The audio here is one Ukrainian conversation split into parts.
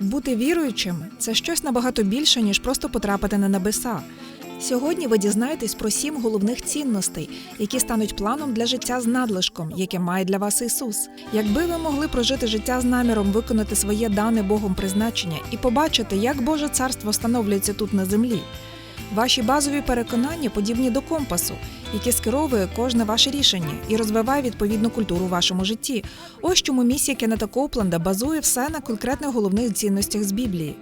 Бути віруючим це щось набагато більше, ніж просто потрапити на небеса. Сьогодні ви дізнаєтесь про сім головних цінностей, які стануть планом для життя з надлишком, яке має для вас Ісус. Якби ви могли прожити життя з наміром виконати своє дане Богом призначення і побачити, як Боже царство встановлюється тут на землі. Ваші базові переконання подібні до компасу, який скеровує кожне ваше рішення і розвиває відповідну культуру у вашому житті. Ось чому місія Кеннета Коупленда базує все на конкретних головних цінностях з Біблії.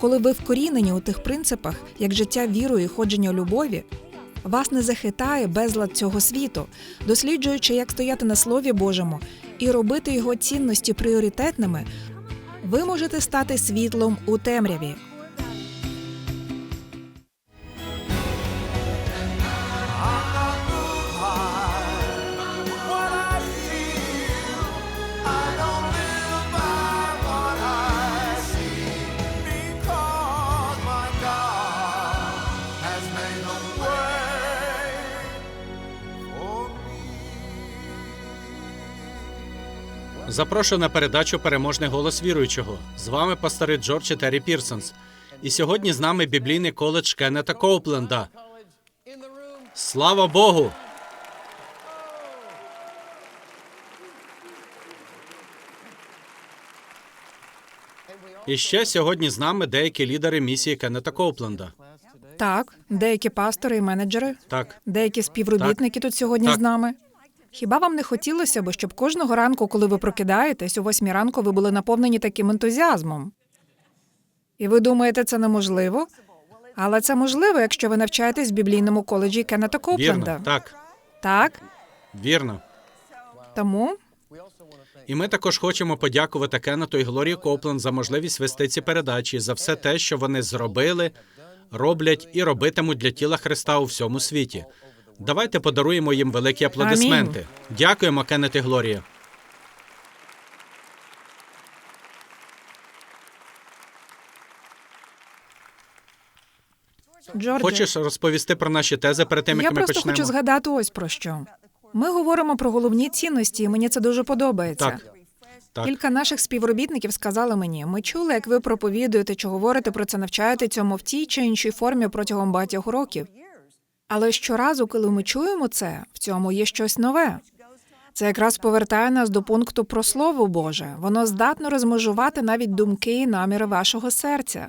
Коли ви вкорінені у тих принципах, як життя вірою і ходження у любові, вас не захитає безлад цього світу, досліджуючи, як стояти на Слові Божому і робити його цінності пріоритетними, ви можете стати світлом у темряві. Запрошую на передачу Переможний голос віруючого. З вами пастори Джордж і Террі Пірсонс. І сьогодні з нами біблійний коледж Кеннета Коупленда. Слава Богу! І ще сьогодні з нами деякі лідери місії Кеннета Коупленда. Так, деякі пастори і менеджери, Так, деякі співробітники тут сьогодні Так. з нами. Хіба вам не хотілося б, щоб кожного ранку, коли ви прокидаєтесь, о восьмій ранку ви були наповнені таким ентузіазмом? І ви думаєте, це неможливо? Але це можливо, якщо ви навчаєтесь в біблійному коледжі Кеннета Копленда. вірно, так, Так, вірно. тому І ми також хочемо подякувати Кеннету і Глорії Копленд за можливість вести ці передачі, за все те, що вони зробили, роблять і робитимуть для тіла Христа у всьому світі. Давайте подаруємо їм великі аплодисменти. Дякуємо, Кеннет і Глорія. Джордже, Хочеш розповісти про наші тези перед тим, я як ми просто почнемо? хочу згадати ось про що. Ми говоримо про головні цінності, і мені це дуже подобається. Так. Так. Кілька наших співробітників сказали мені: ми чули, як ви проповідуєте чи говорите про це, навчаєте цьому в тій чи іншій формі протягом багатьох років. Але щоразу, коли ми чуємо це, в цьому є щось нове. Це якраз повертає нас до пункту про Слово Боже. Воно здатно розмежувати навіть думки і наміри вашого серця.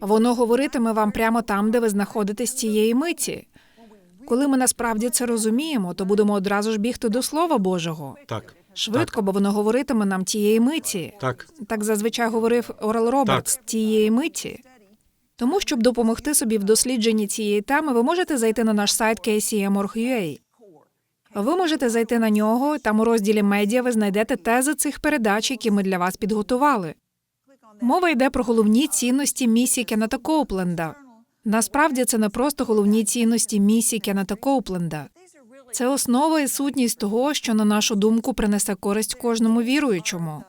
Воно говоритиме вам прямо там, де ви знаходитесь цієї миті. Коли ми насправді це розуміємо, то будемо одразу ж бігти до Слова Божого. Так, Швидко, бо воно говоритиме нам тієї миті. так, Так зазвичай говорив Орел Робертс тієї миті. Тому, щоб допомогти собі в дослідженні цієї теми, ви можете зайти на наш сайт kcm.org.ua. Ви можете зайти на нього, там у розділі медіа ви знайдете тези цих передач, які ми для вас підготували. Мова йде про головні цінності місії Кеннета Коупленда. Насправді це не просто головні цінності місії Кеннета Коупленда. Це основа і сутність того, що, на нашу думку, принесе користь кожному віруючому.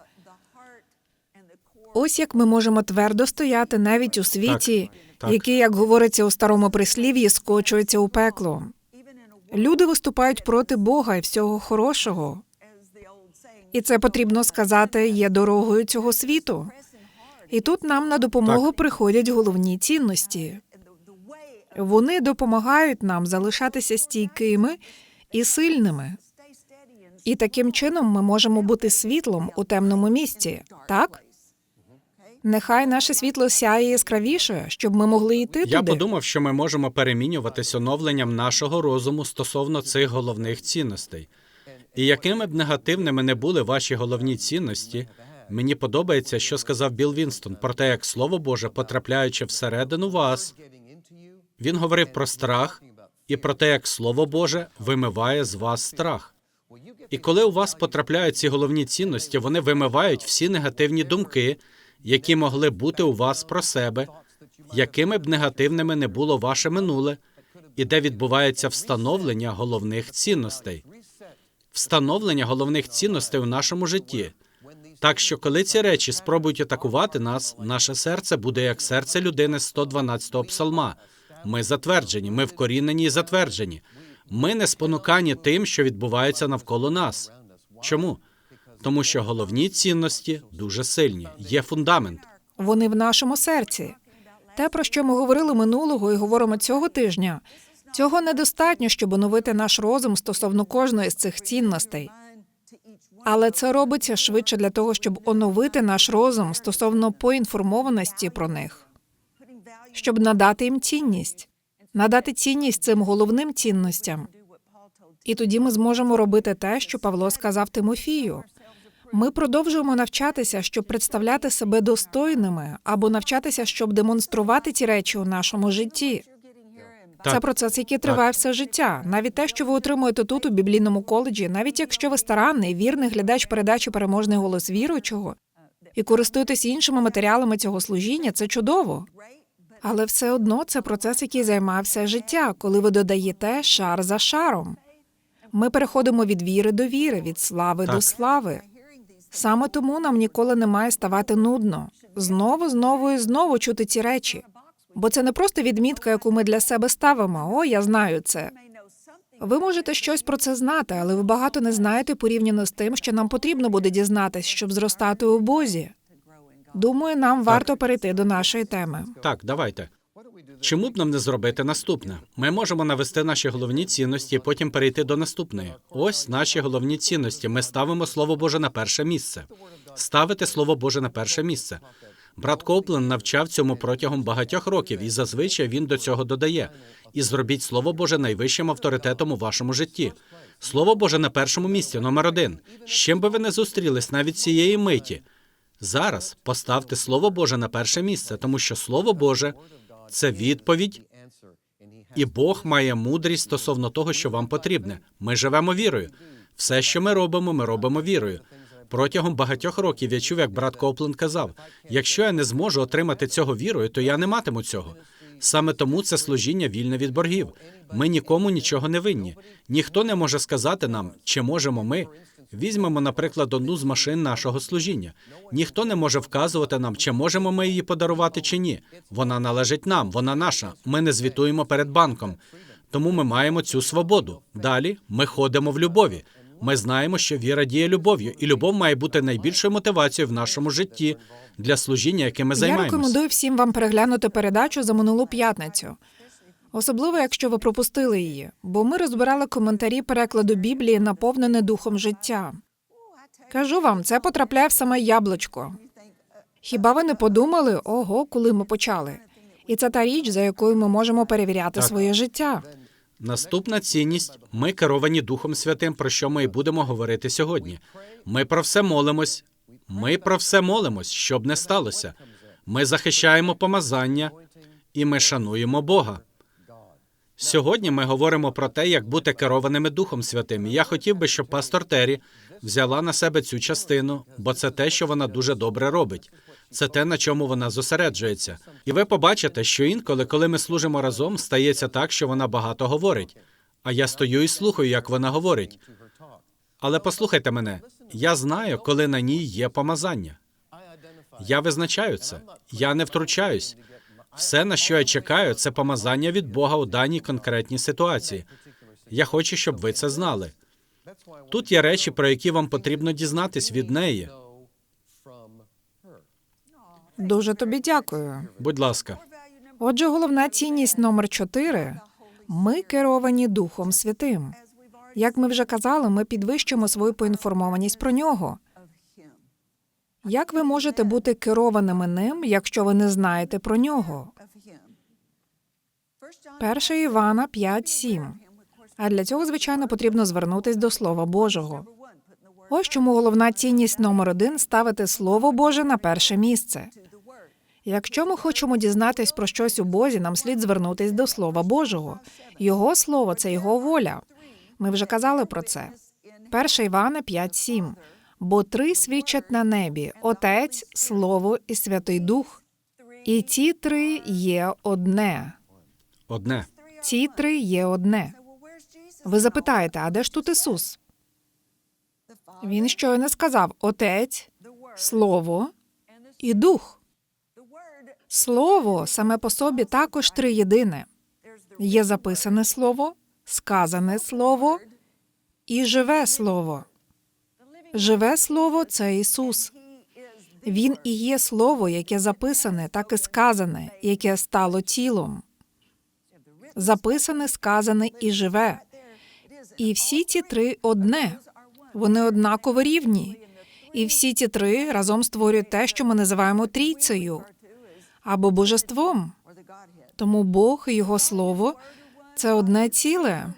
Ось як ми можемо твердо стояти навіть у світі, так. який, як говориться у старому прислів'ї, скочується у пекло. Люди виступають проти Бога і всього хорошого. І це потрібно сказати є дорогою цього світу. І тут нам на допомогу приходять головні цінності. Вони допомагають нам залишатися стійкими і сильними. І таким чином ми можемо бути світлом у темному місці, так? Нехай наше світло сяє яскравіше, щоб ми могли йти Я туди. подумав, що ми можемо перемінюватись оновленням нашого розуму стосовно цих головних цінностей. І якими б негативними не були ваші головні цінності, мені подобається, що сказав Білл Вінстон про те, як Слово Боже, потрапляючи всередину вас, він говорив про страх і про те, як Слово Боже вимиває з вас страх. І коли у вас потрапляють ці головні цінності, вони вимивають всі негативні думки, які могли бути у вас про себе, якими б негативними не було ваше минуле, і де відбувається встановлення головних цінностей, встановлення головних цінностей у нашому житті. Так що, коли ці речі спробують атакувати нас, наше серце буде як серце людини з 112-го псалма. Ми затверджені, ми вкорінені і затверджені. Ми не спонукані тим, що відбувається навколо нас. Чому? Тому що головні цінності дуже сильні. Є фундамент. Вони в нашому серці. Те, про що ми говорили минулого і говоримо цього тижня, цього недостатньо, щоб оновити наш розум стосовно кожної з цих цінностей. Але це робиться швидше для того, щоб оновити наш розум стосовно поінформованості про них, щоб надати їм цінність, надати цінність цим головним цінностям. І тоді ми зможемо робити те, що Павло сказав Тимофію. Ми продовжуємо навчатися, щоб представляти себе достойними, або навчатися, щоб демонструвати ці речі у нашому житті. Це Так. процес, який триває все життя. Навіть те, що ви отримуєте тут у біблійному коледжі, навіть якщо ви старанний, вірний глядач передачі переможний голос віруючого і користуєтесь іншими матеріалами цього служіння, це чудово. Але все одно це процес, який займає все життя, коли ви додаєте шар за шаром. Ми переходимо від віри до віри, від слави до слави. Саме тому нам ніколи не має ставати нудно. Знову, знову і знову чути ці речі. Бо це не просто відмітка, яку ми для себе ставимо. О, я знаю це. Ви можете щось про це знати, але ви багато не знаєте порівняно з тим, що нам потрібно буде дізнатись, щоб зростати у Бозі. Думаю, нам варто перейти до нашої теми. Так, давайте. Чому б нам не зробити наступне? Ми можемо навести наші головні цінності і потім перейти до наступної. Ось наші головні цінності. Ми ставимо Слово Боже на перше місце. Ставити Слово Боже на перше місце. Брат Коуплен навчав цьому протягом багатьох років, і зазвичай він до цього додає. І зробіть Слово Боже найвищим авторитетом у вашому житті. Слово Боже на першому місці, номер один. З чим би ви не зустрілись навіть цієї миті. Зараз поставте Слово Боже на перше місце, тому що Слово Боже це відповідь, і Бог має мудрість стосовно того, що вам потрібне. Ми живемо вірою. Все, що ми робимо, ми робимо вірою. Протягом багатьох років я чув, як брат Коплен казав: якщо я не зможу отримати цього вірою, то я не матиму цього. Саме тому це служіння вільне від боргів. Ми нікому нічого не винні. Ніхто не може сказати нам, чи можемо ми. Візьмемо, наприклад, одну з машин нашого служіння. Ніхто не може вказувати нам, чи можемо ми її подарувати чи ні. Вона належить нам, вона наша. Ми не звітуємо перед банком. Тому ми маємо цю свободу. Далі ми ходимо в любові. Ми знаємо, що віра діє любов'ю, і любов має бути найбільшою мотивацією в нашому житті для служіння, яким ми Я рекомендую всім вам переглянути передачу за минулу п'ятницю. Особливо, якщо ви пропустили її, бо ми розбирали коментарі перекладу Біблії, наповнене духом життя. Кажу вам, це потрапляє в саме яблучко. Хіба ви не подумали, ого, коли ми почали? І це та річ, за якою ми можемо перевіряти Так. своє життя. Наступна цінність ми керовані Духом Святим, про що ми і будемо говорити сьогодні. Ми про все молимось. Ми про все молимось, щоб не сталося. Ми захищаємо помазання і ми шануємо Бога. Сьогодні ми говоримо про те, як бути керованими Духом Святим. І я хотів би, щоб пастор Террі взяла на себе цю частину, бо це те, що вона дуже добре робить. Це те, на чому вона зосереджується. І ви побачите, що інколи, коли ми служимо разом, стається так, що вона багато говорить. А я стою і слухаю, як вона говорить. Але послухайте мене, я знаю, коли на ній є помазання. Я визначаю це. Я не втручаюсь. Все, на що я чекаю, це помазання від Бога у даній конкретній ситуації. Я хочу, щоб ви це знали. Тут є речі, про які вам потрібно дізнатись від неї. Дуже тобі дякую. Будь ласка, Отже, головна цінність номер чотири ми керовані Духом Святим. Як ми вже казали, ми підвищуємо свою поінформованість про нього. Як ви можете бути керованими ним, якщо ви не знаєте про нього? 1 Івана 5.7. А для цього, звичайно, потрібно звернутись до Слова Божого. Ось чому головна цінність номер один ставити Слово Боже на перше місце. Якщо ми хочемо дізнатись про щось у Бозі, нам слід звернутись до Слова Божого. Його слово це його воля. Ми вже казали про це. 1 Івана 5.7. Бо три свідчать на небі: Отець, Слово і Святий Дух. І ці три є одне. одне. Ці три є одне. Ви запитаєте, а де ж тут Ісус? Він щойно сказав Отець, Слово і Дух. Слово саме по собі також триєдине. Є записане слово, сказане слово і живе слово. Живе слово це Ісус. Він і є слово, яке записане, так і сказане, яке стало тілом. Записане, сказане і живе. І всі ці три одне. Вони однаково рівні. І всі ці три разом створюють те, що ми називаємо трійцею або божеством. Тому Бог і Його Слово це одне ціле.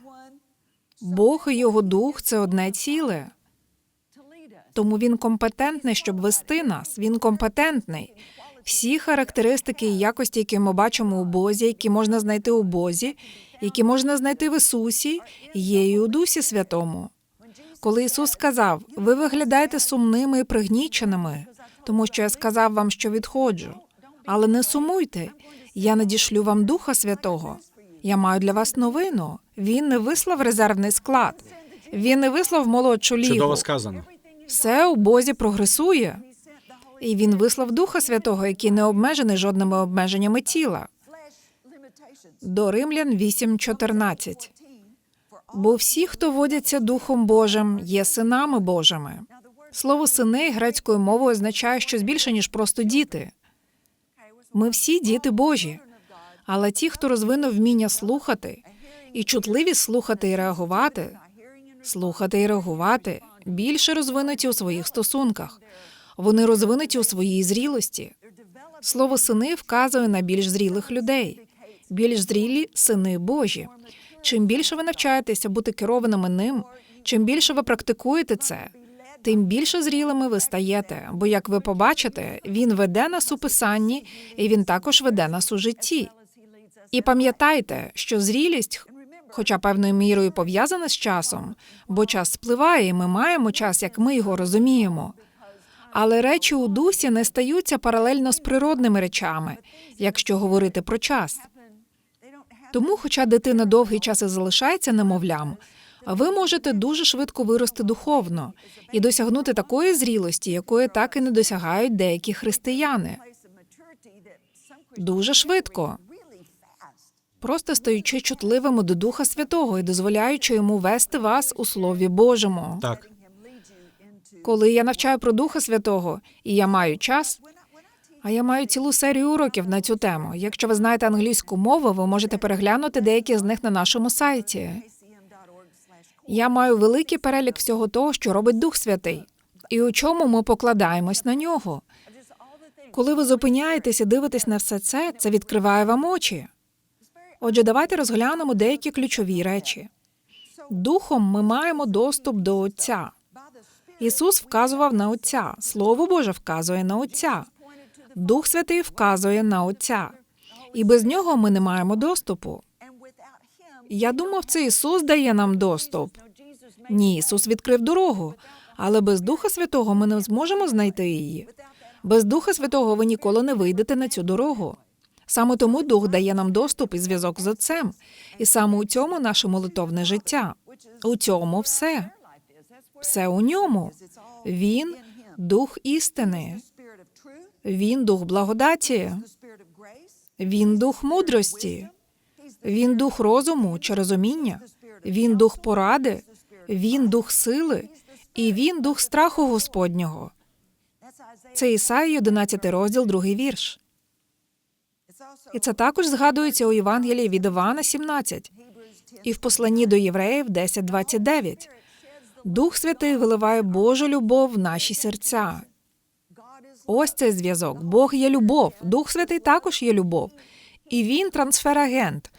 Бог і Його Дух це одне ціле. Тому він компетентний, щоб вести нас. Він компетентний. Всі характеристики і якості, які ми бачимо у Бозі, які можна знайти у Бозі, які можна знайти в Ісусі, є і у Дусі Святому. Коли Ісус сказав: Ви виглядаєте сумними і пригніченими, тому що я сказав вам, що відходжу. Але не сумуйте, я надішлю вам Духа Святого. Я маю для вас новину. Він не вислав резервний склад, він не вислав молодшу лігу. Чудово сказано. Все у Бозі прогресує. І він вислав Духа Святого, який не обмежений жодними обмеженнями тіла. До Римлян 8.14. Бо всі, хто водяться Духом Божим, є синами Божими. Слово сини грецькою мовою означає щось більше, ніж просто діти. Ми всі діти Божі. Але ті, хто розвинув вміння слухати і чутливість слухати і реагувати, слухати і реагувати, більше розвинуті у своїх стосунках. Вони розвинуті у своїй зрілості. Слово сини вказує на більш зрілих людей, більш зрілі сини Божі. Чим більше ви навчаєтеся бути керованими ним, чим більше ви практикуєте це, тим більше зрілими ви стаєте. Бо, як ви побачите, він веде нас у писанні, і він також веде нас у житті. І пам'ятайте, що зрілість, хоча певною мірою пов'язана з часом, бо час спливає, і ми маємо час, як ми його розуміємо. Але речі у дусі не стаються паралельно з природними речами, якщо говорити про час. Тому, хоча дитина довгий час і залишається немовлям, ви можете дуже швидко вирости духовно і досягнути такої зрілості, якої так і не досягають деякі християни. Дуже швидко, просто стаючи чутливими до Духа Святого і дозволяючи йому вести вас у Слові Божому. Так, Коли я навчаю про Духа Святого і я маю час, а я маю цілу серію уроків на цю тему. Якщо ви знаєте англійську мову, ви можете переглянути деякі з них на нашому сайті. Я маю великий перелік всього того, що робить Дух Святий, і у чому ми покладаємось на нього. Коли ви зупиняєтесь і дивитесь на все це, це відкриває вам очі. Отже, давайте розглянемо деякі ключові речі. Духом ми маємо доступ до Отця. Ісус вказував на Отця, Слово Боже вказує на Отця, Дух Святий вказує на Отця. І без нього ми не маємо доступу. Я думав, це Ісус дає нам доступ. Ні, Ісус відкрив дорогу, але без Духа Святого ми не зможемо знайти її. Без Духа Святого ви ніколи не вийдете на цю дорогу. Саме тому Дух дає нам доступ і зв'язок з Отцем. І саме у цьому наше молитовне життя. У цьому все. Все у ньому. Він дух істини. Він дух благодаті. Він дух мудрості. Він дух розуму чи розуміння. Він дух поради. Він дух сили. І він дух страху Господнього. Це Ісаї 11 розділ, другий вірш. І це також згадується у Євангелії від Івана 17 і в посланні до євреїв 10.29. Дух Святий виливає Божу любов в наші серця. Ось цей зв'язок. Бог є любов, Дух Святий також є любов. І він трансферагент.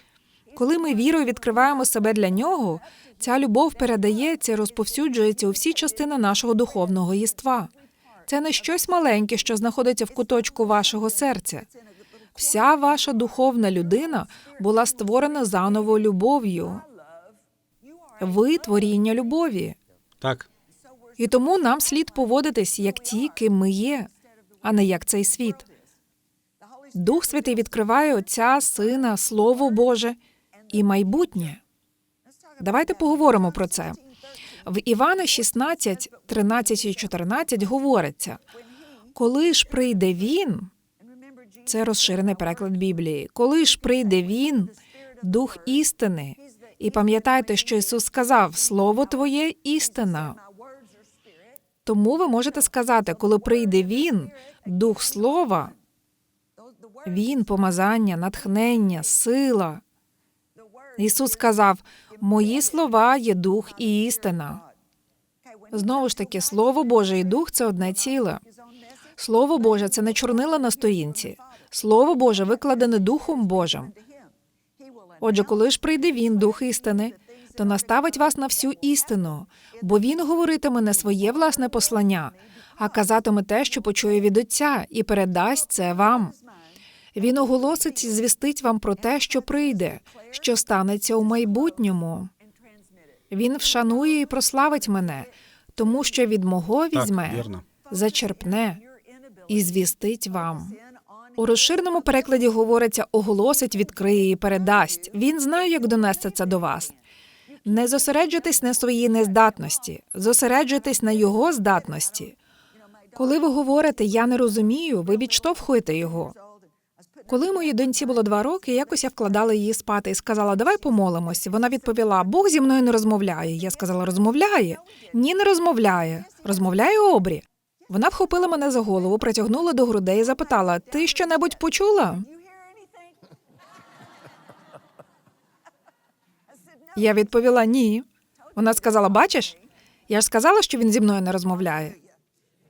Коли ми вірою відкриваємо себе для нього, ця любов передається і розповсюджується у всі частини нашого духовного єства. Це не щось маленьке, що знаходиться в куточку вашого серця. Вся ваша духовна людина була створена заново любов'ю. Ви творіння любові. так, І тому нам слід поводитись як ті, ким ми є, а не як цей світ. Дух Святий відкриває Отця, Сина, Слово Боже і майбутнє. Давайте поговоримо про це. В Івана 16, 13 і 14 говориться: коли ж прийде він, це розширений переклад Біблії. Коли ж прийде він, дух істини, і пам'ятайте, що Ісус сказав: Слово Твоє істина. Тому ви можете сказати, коли прийде він, дух слова, він помазання, натхнення, сила. Ісус сказав: Мої слова є дух і істина. Знову ж таки, Слово Боже і дух це одне ціле. Слово Боже це не чорнила на стоїнці. Слово Боже викладене Духом Божим. Отже, коли ж прийде він, дух істини, то наставить вас на всю істину, бо він говоритиме не своє власне послання, а казатиме те, що почує від Отця, і передасть це вам. Він оголосить і звістить вам про те, що прийде, що станеться у майбутньому. Він вшанує і прославить мене, тому що від мого візьме, Так, зачерпне і звістить вам. У розширеному перекладі говориться оголосить, відкриє і передасть. Він знає, як донести це до вас. Не зосереджуйтесь на своїй нездатності, зосереджуйтесь на його здатності. Коли ви говорите Я не розумію, ви відштовхуєте його. Коли моїй доньці було два роки, якось я вкладала її спати і сказала, давай помолимося. Вона відповіла: Бог зі мною не розмовляє. Я сказала, розмовляє. Ні, не розмовляє. Розмовляє обрі. Вона вхопила мене за голову, притягнула до грудей і запитала: Ти що-небудь почула? Я відповіла ні. Вона сказала: Бачиш, я ж сказала, що він зі мною не розмовляє.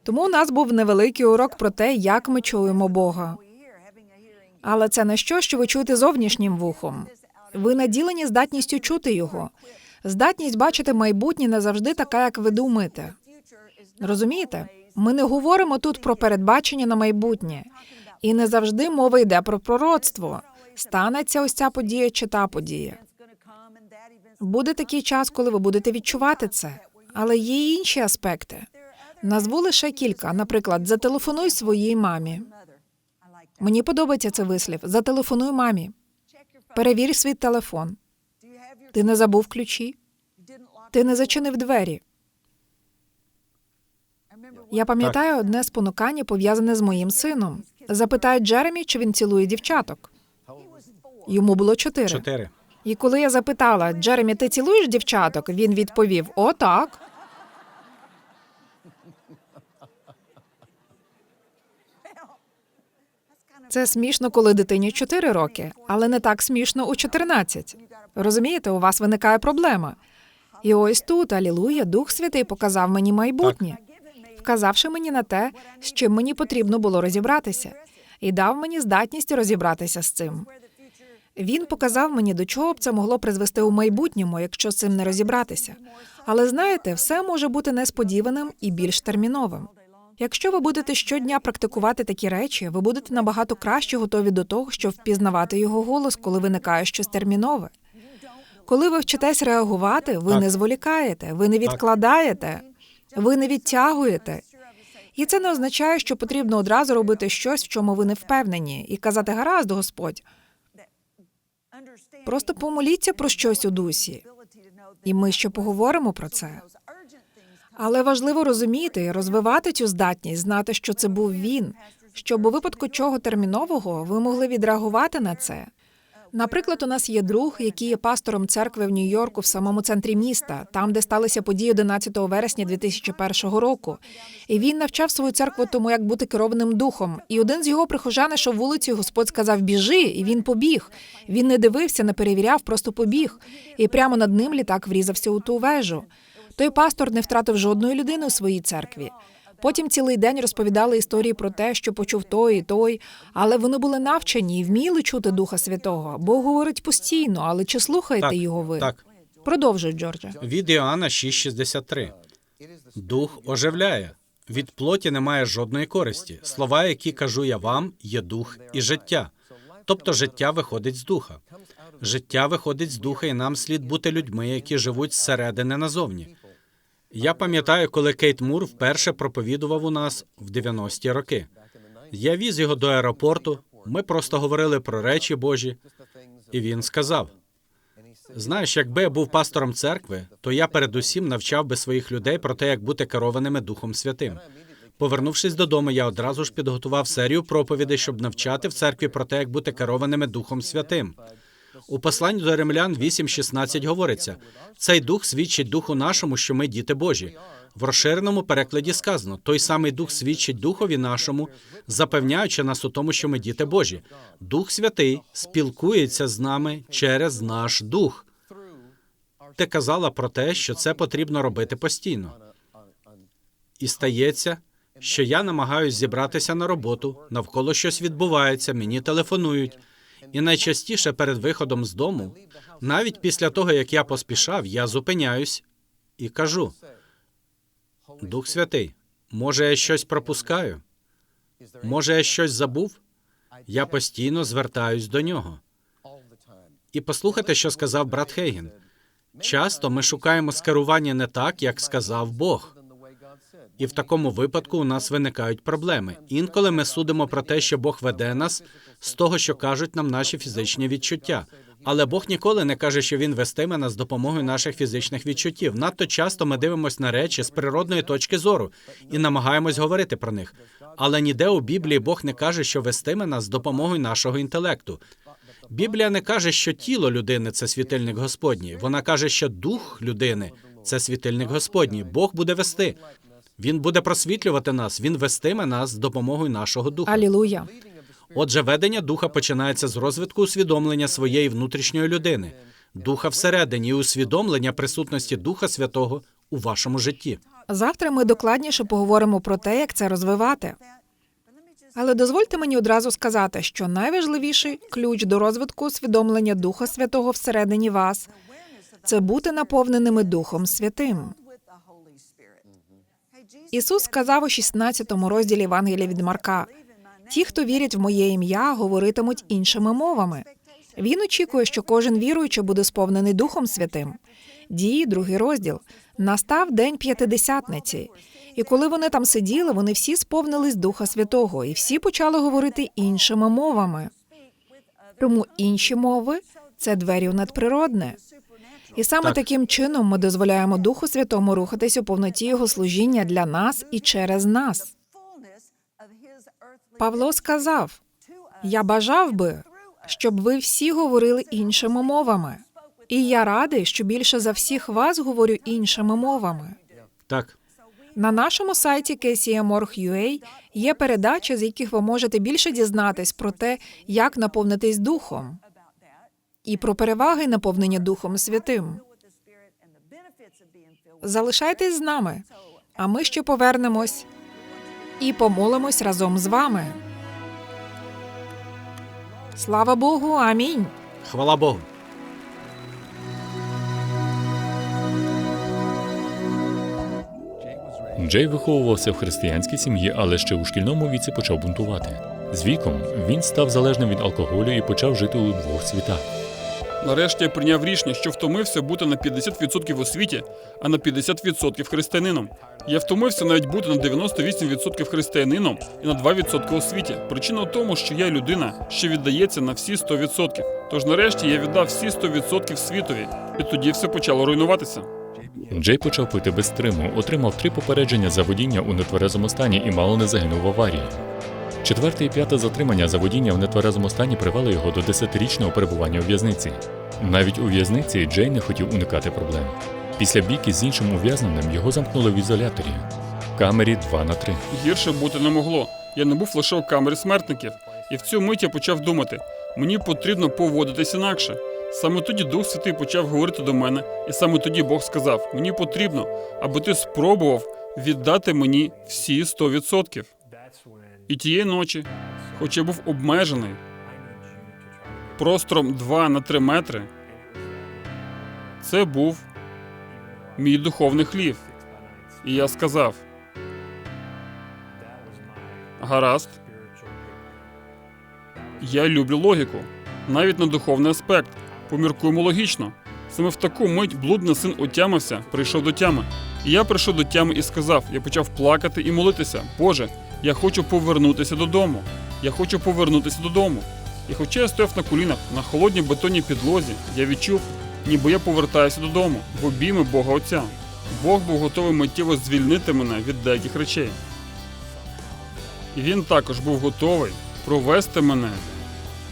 Тому у нас був невеликий урок про те, як ми чуємо Бога. Але це не що, що ви чуєте зовнішнім вухом. Ви наділені здатністю чути його. Здатність бачити майбутнє не завжди така, як ви думаєте. Розумієте? Ми не говоримо тут про передбачення на майбутнє, і не завжди мова йде про пророцтво. Станеться ось ця подія чи та подія. Буде такий час, коли ви будете відчувати це, але є й інші аспекти. Назву лише кілька. Наприклад, зателефонуй своїй мамі. Мені подобається цей вислів. Зателефонуй мамі. Перевір свій телефон. Ти не забув ключі? Ти не зачинив двері. Я пам'ятаю одне спонукання, пов'язане з моїм сином. Запитають Джеремі, чи він цілує дівчаток. Йому було чотири. Чотири. І коли я запитала, Джеремі, ти цілуєш дівчаток? Він відповів: О, так. Це смішно, коли дитині 4 роки, але не так смішно у 14. Розумієте, у вас виникає проблема. І ось тут, алілуя, Дух Святий показав мені майбутнє, вказавши мені на те, з чим мені потрібно було розібратися, і дав мені здатність розібратися з цим. Він показав мені, до чого б це могло призвести у майбутньому, якщо з цим не розібратися. Але знаєте, все може бути несподіваним і більш терміновим. Якщо ви будете щодня практикувати такі речі, ви будете набагато краще готові до того, щоб впізнавати його голос, коли виникає щось термінове. Коли ви вчитесь реагувати, ви Так. не зволікаєте, ви не відкладаєте, ви не відтягуєте. І це не означає, що потрібно одразу робити щось, в чому ви не впевнені, і казати гаразд, Господь. Просто помоліться про щось у дусі, і ми ще поговоримо про це. Але важливо розуміти розвивати цю здатність, знати, що це був він, щоб у випадку чого термінового ви могли відреагувати на це. Наприклад, у нас є друг, який є пастором церкви в Нью-Йорку в самому центрі міста, там, де сталися події 11 вересня 2001 року. І він навчав свою церкву тому, як бути керованим духом. І один з його прихожан йшов вулицею, Господь сказав: Біжи, і він побіг. Він не дивився, не перевіряв, просто побіг. І прямо над ним літак врізався у ту вежу. Той пастор не втратив жодної людини у своїй церкві. Потім цілий день розповідали історії про те, що почув той і той, але вони були навчені і вміли чути Духа Святого. Бог говорить постійно, але чи слухаєте Так, його ви? так. Продовжуй, Джордже. Від Іоанна 6,63. Дух оживляє. Від плоті немає жодної користі. Слова, які кажу я вам, є дух і життя. Тобто життя виходить з духа. Життя виходить з духа, і нам слід бути людьми, які живуть зсередини назовні. Я пам'ятаю, коли Кейт Мур вперше проповідував у нас в 90-ті роки. Я віз його до аеропорту. Ми просто говорили про речі Божі, і він сказав: Знаєш, якби я був пастором церкви, то я передусім навчав би своїх людей про те, як бути керованими Духом Святим. Повернувшись додому, я одразу ж підготував серію проповідей, щоб навчати в церкві про те, як бути керованими Духом Святим. У посланні до римлян 8.16 говориться: цей дух свідчить духу нашому, що ми діти Божі. В розширеному перекладі сказано: той самий дух свідчить духові нашому, запевняючи нас у тому, що ми діти Божі. Дух Святий спілкується з нами через наш дух. Ти казала про те, що це потрібно робити постійно. І стається, що я намагаюсь зібратися на роботу, навколо щось відбувається, мені телефонують. І найчастіше перед виходом з дому, навіть після того, як я поспішав, я зупиняюсь і кажу: Дух Святий, може, я щось пропускаю? Може, я щось забув? Я постійно звертаюсь до нього. І послухайте, що сказав брат Хейген. Часто ми шукаємо скерування не так, як сказав Бог. І в такому випадку у нас виникають проблеми. Інколи ми судимо про те, що Бог веде нас з того, що кажуть нам наші фізичні відчуття. Але Бог ніколи не каже, що Він вестиме нас з допомогою наших фізичних відчуттів. Надто часто ми дивимося на речі з природної точки зору і намагаємось говорити про них. Але ніде у Біблії Бог не каже, що вестиме нас з допомогою нашого інтелекту. Біблія не каже, що тіло людини це світильник Господній. Вона каже, що дух людини це світильник Господній. Бог буде вести. Він буде просвітлювати нас. Він вестиме нас з допомогою нашого духа. Алілуя. Отже, ведення духа починається з розвитку усвідомлення своєї внутрішньої людини, духа всередині і усвідомлення присутності Духа Святого у вашому житті. Завтра ми докладніше поговоримо про те, як це розвивати. Але дозвольте мені одразу сказати, що найважливіший ключ до розвитку усвідомлення Духа Святого всередині вас це бути наповненими Духом Святим. Ісус сказав у 16 розділі Євангелія від Марка: ті, хто вірять в моє ім'я, говоритимуть іншими мовами. Він очікує, що кожен віруючий буде сповнений Духом Святим. Дії, другий розділ. Настав день п'ятидесятниці. І коли вони там сиділи, вони всі сповнились Духа Святого, і всі почали говорити іншими мовами. Тому інші мови це двері у надприродне. І саме Так. таким чином ми дозволяємо Духу Святому рухатись у повноті його служіння для нас і через нас. Павло сказав: Я бажав би, щоб ви всі говорили іншими мовами. І я радий, що більше за всіх вас говорю іншими мовами. Так, На нашому сайті KCM.org.ua є передачі, з яких ви можете більше дізнатись про те, як наповнитись духом, і про переваги наповнення Духом Святим. Залишайтесь з нами, а ми ще повернемось і помолимось разом з вами. Слава Богу, амінь. хвала Богу. Джей виховувався в християнській сім'ї, але ще у шкільному віці почав бунтувати. З віком він став залежним від алкоголю і почав жити у двох світах. Нарешті прийняв рішення, що втомився бути на 50% у світі, а на 50% християнином. Я втомився навіть бути на 98% християнином і на 2% у світі. Причина в тому, що я людина, що віддається на всі 100%. Тож нарешті я віддав всі 100% світові, і тоді все почало руйнуватися. Джей почав пити без стриму, отримав три попередження за водіння у нетверезому стані і мало не загинув в аварії. Четверте і п'яте затримання за водіння в нетверезому стані привело його до 10-річного перебування у в'язниці. Навіть у в'язниці Джей не хотів уникати проблем. Після бійки з іншим ув'язненим його замкнули в ізоляторі в камері 2 на 3. Гірше бути не могло. Я не був лише у камері смертників, і в цю мить я почав думати: мені потрібно поводитись інакше. Саме тоді Дух Святий почав говорити до мене, і саме тоді Бог сказав: мені потрібно, аби ти спробував віддати мені всі 100%. І тієї ночі, хоч я був обмежений простором 2 на 3 метри, це був мій духовний хлів. І я сказав: Гаразд. Я люблю логіку, навіть на духовний аспект. Поміркуємо логічно. Саме в таку мить блудний син отямився, прийшов до тями. І я прийшов до тями і сказав: я почав плакати і молитися. Боже, я хочу повернутися додому. Я хочу повернутися додому. І хоча я стояв на колінах на холодній бетонній підлозі, я відчув, ніби я повертаюся додому, в обійми Бога Отця. Бог був готовий миттєво звільнити мене від деяких речей. І він також був готовий провести мене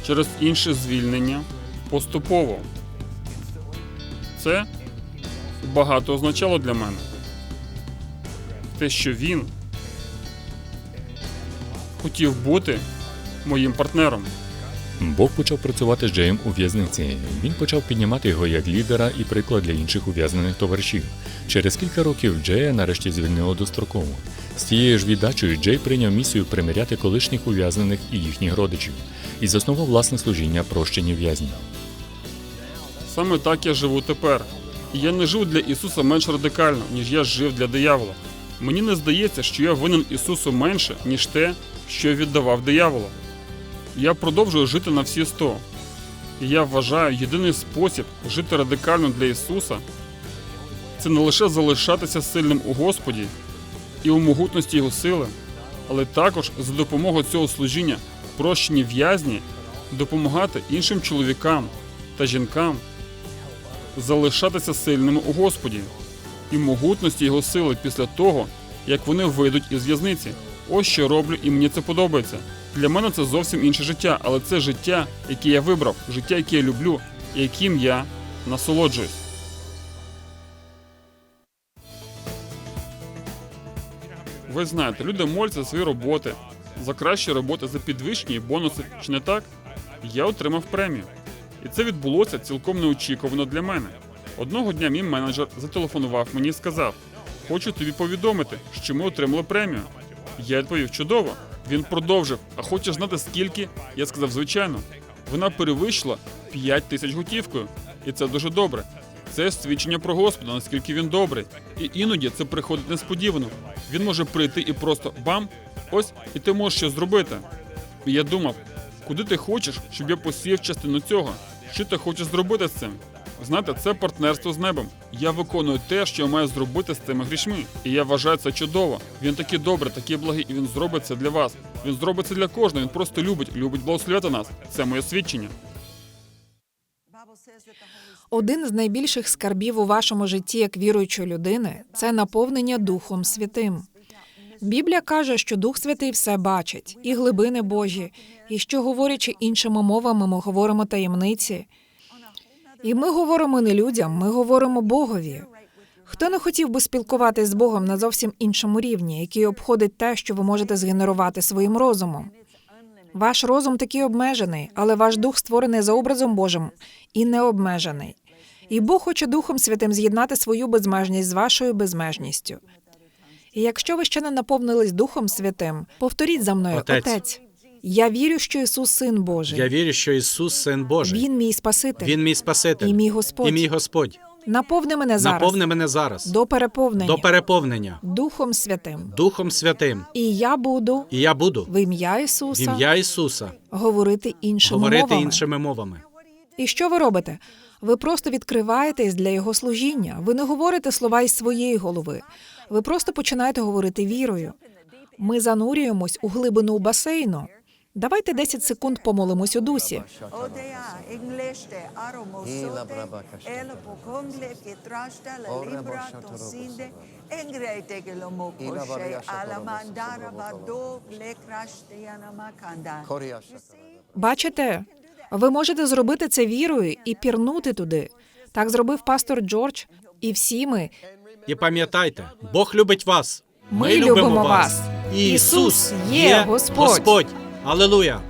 через інше звільнення поступово. Це багато означало для мене. те, що він хотів бути моїм партнером. Бог почав працювати з Джеєм у в'язниці. Він почав піднімати його як лідера і приклад для інших ув'язнених товаришів. Через кілька років Джея нарешті звільнило достроково. З тією ж віддачею Джей прийняв місію примиряти колишніх ув'язнених і їхніх родичів і заснував власне служіння прощені в'язнів. Саме так я живу тепер. І я не живу для Ісуса менш радикально, ніж я жив для диявола. Мені не здається, що я винен Ісусу менше, ніж те, що віддавав дияволу. Я продовжую жити на всі сто. І я вважаю, єдиний спосіб жити радикально для Ісуса це не лише залишатися сильним у Господі і у могутності Його сили, але також за допомогою цього служіння прощені в'язні допомагати іншим чоловікам та жінкам залишатися сильними у Господі і могутності Його сили після того, як вони вийдуть із в'язниці. Ось що роблю, і мені це подобається. Для мене це зовсім інше життя, але це життя, яке я вибрав, життя, яке я люблю, і яким я насолоджуюсь. Ви знаєте, люди моляться за свої роботи, за кращі роботи, за підвищення і бонуси. Чи не так? Я отримав премію. І це відбулося цілком неочікувано для мене. Одного дня мій менеджер зателефонував мені і сказав: Хочу тобі повідомити, що ми отримали премію. Я відповів чудово. Він продовжив. А хочеш знати скільки? Я сказав, звичайно. Вона перевищила 5 тисяч готівкою, і це дуже добре. Це свідчення про Господа, наскільки він добрий. І іноді це приходить несподівано. Він може прийти і просто бам, ось, і ти можеш щось зробити. І я думав, куди ти хочеш, щоб я посіяв частину цього? Що ти хочеш зробити з цим? Знаєте, це партнерство з небом. Я виконую те, що я маю зробити з цими грішми. І я вважаю це чудово. Він такий добрий, такий благий, і він зробить це для вас. Він зробить це для кожного. Він просто любить, любить благословляти нас. Це моє свідчення. Один з найбільших скарбів у вашому житті як віруючої людини це наповнення Духом Святим. Біблія каже, що Дух Святий все бачить, і глибини Божі, і що, говорячи іншими мовами, ми говоримо таємниці. І ми говоримо не людям, ми говоримо Богові. Хто не хотів би спілкуватись з Богом на зовсім іншому рівні, який обходить те, що ви можете згенерувати своїм розумом? Ваш розум такий обмежений, але ваш дух створений за образом Божим і не обмежений. І Бог хоче Духом Святим з'єднати свою безмежність з вашою безмежністю. І якщо ви ще не наповнились Духом Святим, повторіть за мною, Отець. Отець. Я вірю, що Ісус Син Божий. Я вірю, що Ісус син Божий. Він мій Спаситель. Він мій Спаситель І мій Господь. І мій Господь. Наповни мене зараз Наповни мене зараз до переповнення до переповнення Духом Святим. Духом Святим. І я буду І я буду в ім'я в Ісуса ім'я Ісуса говорити іншими говорити мовами. іншими мовами. І що ви робите? Ви просто відкриваєтесь для його служіння. Ви не говорите слова із своєї голови. Ви просто починаєте говорити вірою. Ми занурюємось у глибину басейну. Давайте 10 секунд помолимось у дусі. Бачите, ви можете зробити це вірою і пірнути туди. Так зробив пастор Джордж, і всі ми. І пам'ятайте, Бог любить вас. Ми любимо вас. Ісус є Господь. Господь. Алелуя!